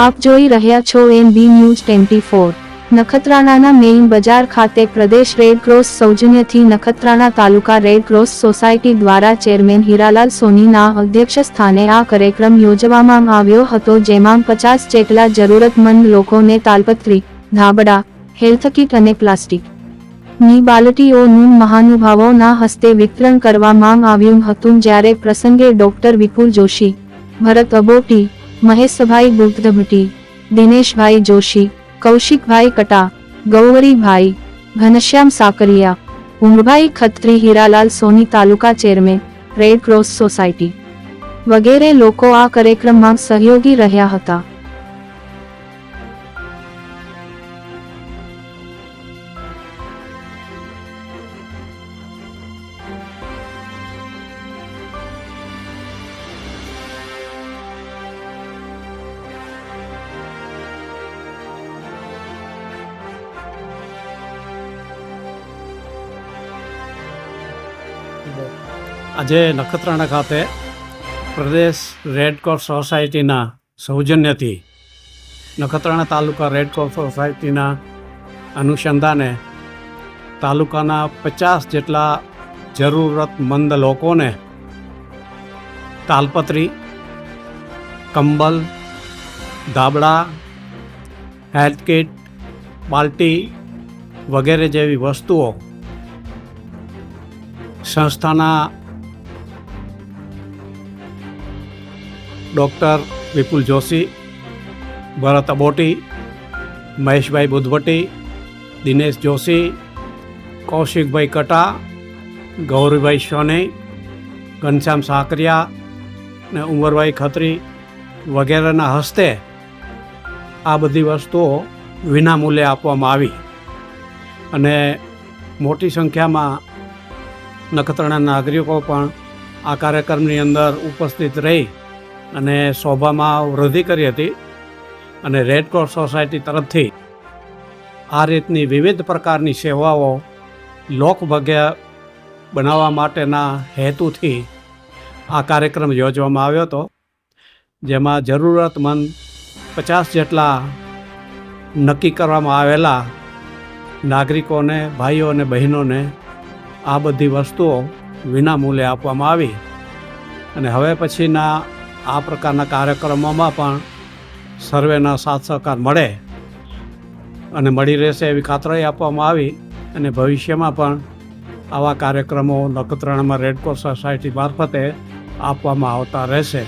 આપ જોઈ રહ્યા છો N B news twenty four. નખત્રાણાના main બજાર ખાતે પ્રદેશ red cross સૌજન્યથી Nakhatrana taluka red cross society દ્વારા ચેરમેન હીરાલાલ સોનીના અધ્યક્ષ સ્થાને આ કાર્યક્રમ યોજવામાં આવ્યો હતો, જેમાં પચાસ જેટલા જરૂરતમંદ લોકોને તાલપત્રી ધાબડા હેલ્થ કીટ અને પ્લાસ્ટિકની બાલટીઓનું મહાનુભાવોના હસ્તે વિતરણ કરવામાં આવ્યું હતું, જ્યારે પ્રસંગે doctor Vipul Joshi, Bharat Aboti Maheshbhai Guptbhatti Dineshbhai Joshi, Kaushikbhai Kata Gauvribhai Ghanshyam Sakariya Umarbhai Khatri, Hiralal Soni taluka chairman, red cross society વગેરે લોકો આ કાર્યક્રમમાં સહયોગી રહ્યા હતા. આજે નખત્રાણા ખાતે પ્રદેશ રેડક્રોસ સોસાયટીના સૌજન્યથી નખત્રાણા તાલુકા રેડક્રોસ સોસાયટીના અનુસંધાને તાલુકાના પચાસ જેટલા જરૂરતમંદ લોકોને તાલપત્રી, કંબલ, ધાબળા, હેલ્થ કિટ, બાલ્ટી વગેરે જેવી વસ્તુઓ સંસ્થાના ડૉક્ટર વિપુલ જોશી, ભરત અબોટી, મહેશભાઈ બુધવટી, દિનેશ જોશી, કૌશિકભાઈ કટા, ગૌરીભાઈ સોની, ઘનશ્યામ સાકરિયા ને ઉંમરભાઈ ખત્રી વગેરેના હસ્તે આ બધી વસ્તુઓ વિનામૂલ્યે આપવામાં આવી. અને મોટી સંખ્યામાં નખત્રાણા નાગરિકો પણ આ કાર્યક્રમની અંદર ઉપસ્થિત રહી અને શોભામાં વૃદ્ધિ કરી હતી અને રેડક્રોસ સોસાયટી તરફથી આ રીતની વિવિધ પ્રકારની સેવાઓ લોકભાગ્ય બનાવવા માટેના હેતુથી આ કાર્યક્રમ યોજવામાં આવ્યો હતો, જેમાં જરૂરતમંદ પચાસ જેટલા નક્કી કરવામાં આવેલા નાગરિકોને ભાઈઓ અને બહેનોને આ બધી વસ્તુઓ વિનામૂલ્યે આપવામાં આવી. અને હવે પછીના આ પ્રકારના કાર્યક્રમોમાં પણ સર્વેના સાથ સહકાર મળે અને મળી રહેશે એવી ખાતરી આપવામાં આવી અને ભવિષ્યમાં પણ આવા કાર્યક્રમો નખત્રાણામાં રેડક્રોસ સોસાયટી મારફતે આપવામાં આવતા રહેશે.